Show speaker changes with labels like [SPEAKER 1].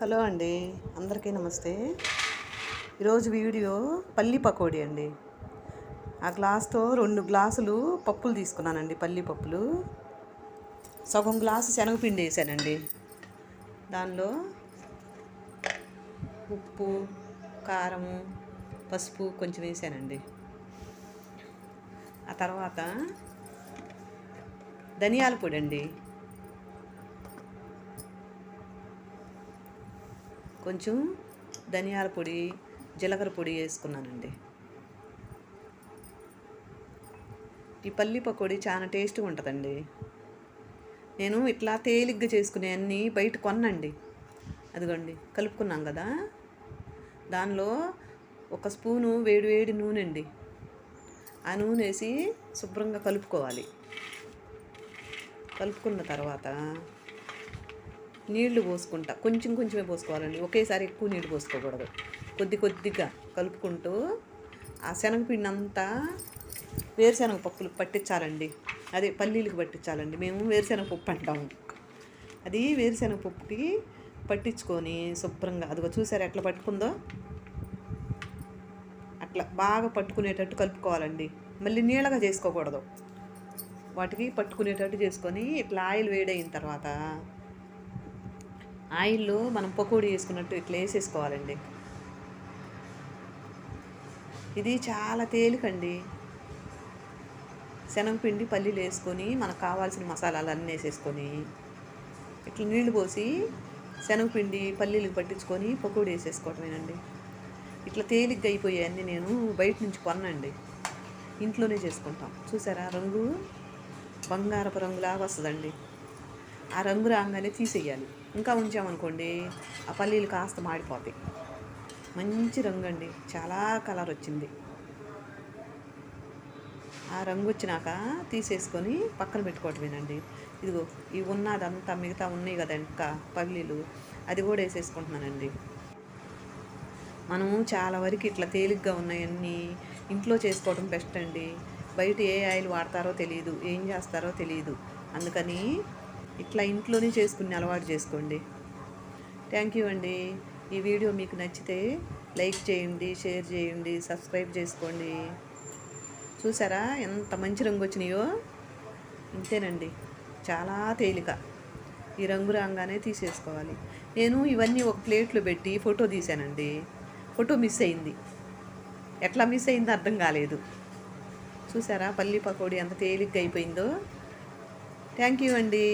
[SPEAKER 1] Hello అండి అందరికీ నమస్తే. ఈరోజు వీడియో పల్లి పకోడీ అండి. ఆ గ్లాస్తో రెండు గ్లాసులు పప్పులు తీసుకున్నానండి పల్లి పప్పులు. సగం గ్లాసు శనగపిండి వేసానండి. దానిలో ఉప్పు కారం పసుపు కొంచెం వేసానండి. ఆ తర్వాత ధనియాల పొడి అండి. కొంచెం ధనియాల పొడి జీలకర్ర పొడి వేసుకున్నానండి. ఈ పల్లి పకోడీ చాలా టేస్ట్గా ఉంటుందండి. నేను ఇట్లా తేలిగ్గా చేసుకునే అన్నీ బయట కొనండి అదిగోండి కలుపుకున్నాం కదా. దానిలో ఒక స్పూను వేడి వేడి నూనె అండి ఆ నూనె వేసి శుభ్రంగా కలుపుకోవాలి. కలుపుకున్న తర్వాత నీళ్ళు పోసుకుంటా. కొంచెం కొంచెమే పోసుకోవాలండి. ఒకేసారి ఎక్కువ నీళ్ళు పోసుకోకూడదు. కొద్ది కొద్దిగా కలుపుకుంటూ ఆ శనగపిండి అంతా వేరుశనగ పప్పులు పట్టించాలండి. అదే పల్లీలకు పట్టించాలండి. మేము వేరుశనగ పప్పు అంటాము. అది వేరుశనగ పప్పుకి పట్టించుకొని శుభ్రంగా అదిగో చూసారు ఎట్లా పట్టుకుందో? అట్లా బాగా పట్టుకునేటట్టు కలుపుకోవాలండి. మళ్ళీ నీళ్ళగా చేసుకోకూడదు. వాటికి పట్టుకునేటట్టు చేసుకొని ఇట్లా ఆయిల్ వేడైన తర్వాత ఆయిల్లో మనం పకోడీ వేసుకున్నట్టు ఇట్లా వేసేసుకోవాలండి. ఇది చాలా తేలికండి. శనగపిండి పల్లీలు వేసుకొని మనకు కావాల్సిన మసాలాలు అన్నీ వేసేసుకొని ఇట్లా నీళ్ళు పోసి శనగపిండి పల్లీలు పట్టించుకొని పకోడీ వేసేసుకోవటమేనండి. ఇట్లా తేలిగ్గా అయిపోయాయి అన్నీ నేను బయట నుంచి కొనండి ఇంట్లోనే చేసుకుంటాం. చూసారా? రంగు బంగారపు రంగులాగా వస్తుందండి. ఆ రంగు రాగానే తీసేయాలి. ఇంకా ఉంచామనుకోండి ఆ పల్లీలు కాస్త మాడిపోతాయి. మంచి రంగు అండి చాలా కలర్ వచ్చింది. ఆ రంగు వచ్చినాక తీసేసుకొని పక్కన పెట్టుకోవటమేనండి. ఇదిగో ఇవి ఉన్నదంతా మిగతా ఉన్నాయి కదా ఇంకా పల్లీలు. అది కూడా వేసేసుకుంటున్నానండి. మనము చాలా వరకు ఇట్లా తేలిగ్గా ఉన్నాయన్నీ ఇంట్లో చేసుకోవడం బెస్ట్ అండి బయట ఏ ఆయిల్ వాడతారో తెలియదు ఏం చేస్తారో తెలియదు అందుకని ఇట్లా ఇంట్లోనే చేసుకుని అలవాటు చేసుకోండి. థ్యాంక్ యూ అండి. ఈ వీడియో మీకు నచ్చితే లైక్ చేయండి షేర్ చేయండి సబ్స్క్రైబ్ చేసుకోండి. చూసారా ఎంత మంచి రంగు వచ్చినాయో? ఇంతేనండి. చాలా తేలిక. ఈ రంగు రాగానే తీసేసుకోవాలి. నేను ఇవన్నీ ఒక ప్లేట్లో పెట్టి ఫోటో తీశానండి. ఫోటో మిస్ అయింది. ఎట్లా మిస్ అయిందో అర్థం కాలేదు. చూసారా పల్లి పకోడీ ఎంత తేలిగ్గా అయిపోయిందో? థ్యాంక్ యూ అండి.